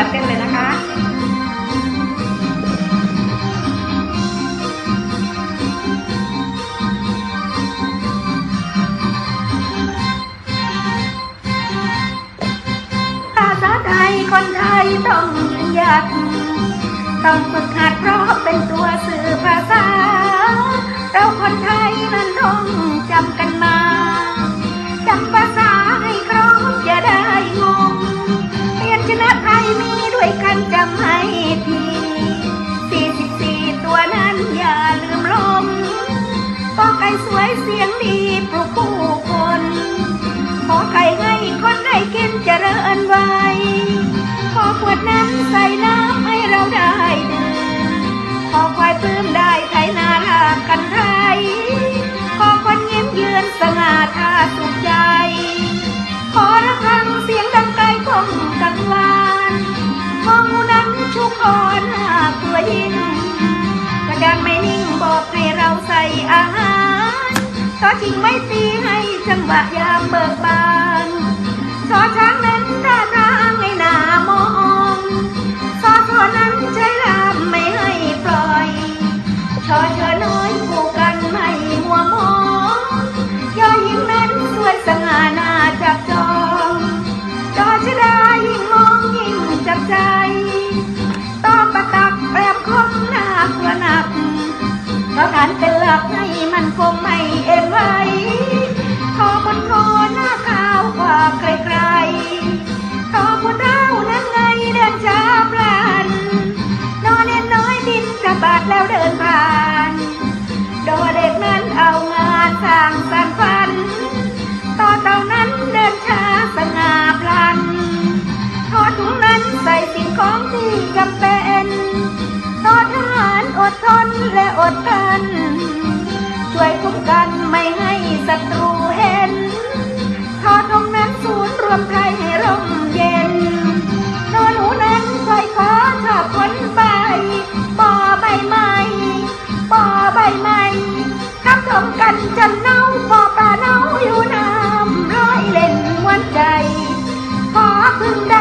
มาเต้นเลยนะคะภาษาไทยคนไทยต้องยืนหยัดต้องฝึกหัดเพราะเป็นตัวสื่อภาษา เราคนไทยนั้นต้องจำกันมา งดีปลุกผู้คน ขอไข่ให้คนได้กินเจริญไว้ ขอขวดน้ำใส่น้ำให้เราได้ดื่มขอควายปื้มได้ไถนาทางกันไทยขอคนยิ้มเยือนสง่าท่าสุขารขอทิ้งไม่ตีให้จังหวะยามเบิกบานขอช้างนั้นท่าทางให้หนามองซอทอนั้นใช้ลามไม่ให้ปล่อยชอเชอน้อยคู่กันไม่มัวมองยอหญิงนั้นสวยสง่าน่าจับจองจอชดายิ่งมองยิ่งจับใจต่อประตักแปรบคมหน้ากลัวหนักเพราะฐานเป็นหลักให้มันคงไม่ แล้วเดินโดยเด็กนั้นเอางานสร้างสรรค์ฝันต่อเต่านั้นเดินช้าสง่าพลันทอดถุงนั้นใส่สิ่งของที่จำเป็นต่อทหารอดทนและอดทนช่วยคุ้มกันไม่ ใบไม้ทับถมกันจนเน่าปอปลาเน่าอยู่น้ำร้อยเล่นวันใจ ขอพึ่งใด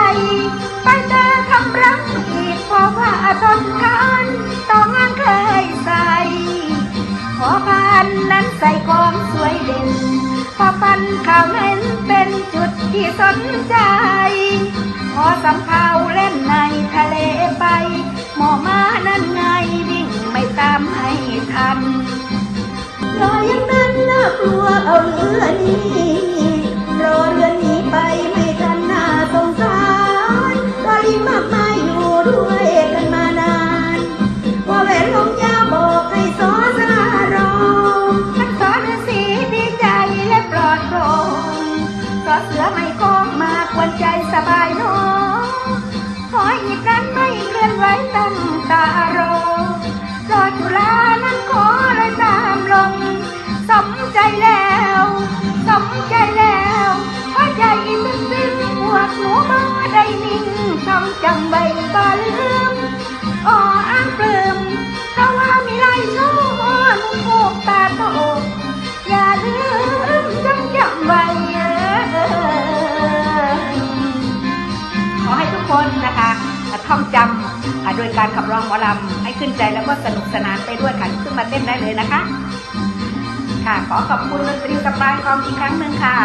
ไปเจอคำรักอีกพระว่าทนทานต่องานเคยใส่ขอพันนั้นใส่ของสวยเด่น พอพันข่าวเน้นเป็นจุดที่สนใจ ขอสำเภ รออย่างนั้นน่ากลัวเอาเรือนี้ ทำจังใบบ่ลืมอ๋ออ้างปลื้มเพราะว่ามีลายชูนุ่งผูกตาโตอย่าลืมจำจำไว้ขอให้ทุกคนนะคะท่องจำโดยการขับร้องหมอลำให้ขึ้นใจแล้วก็สนุกสนานไปด้วยค่ะขึ้นมาเต้นได้เลยนะคะ ค่ะขอขอบคุณดนตรีสปายกองอีกครั้งหนึ่งค่ะ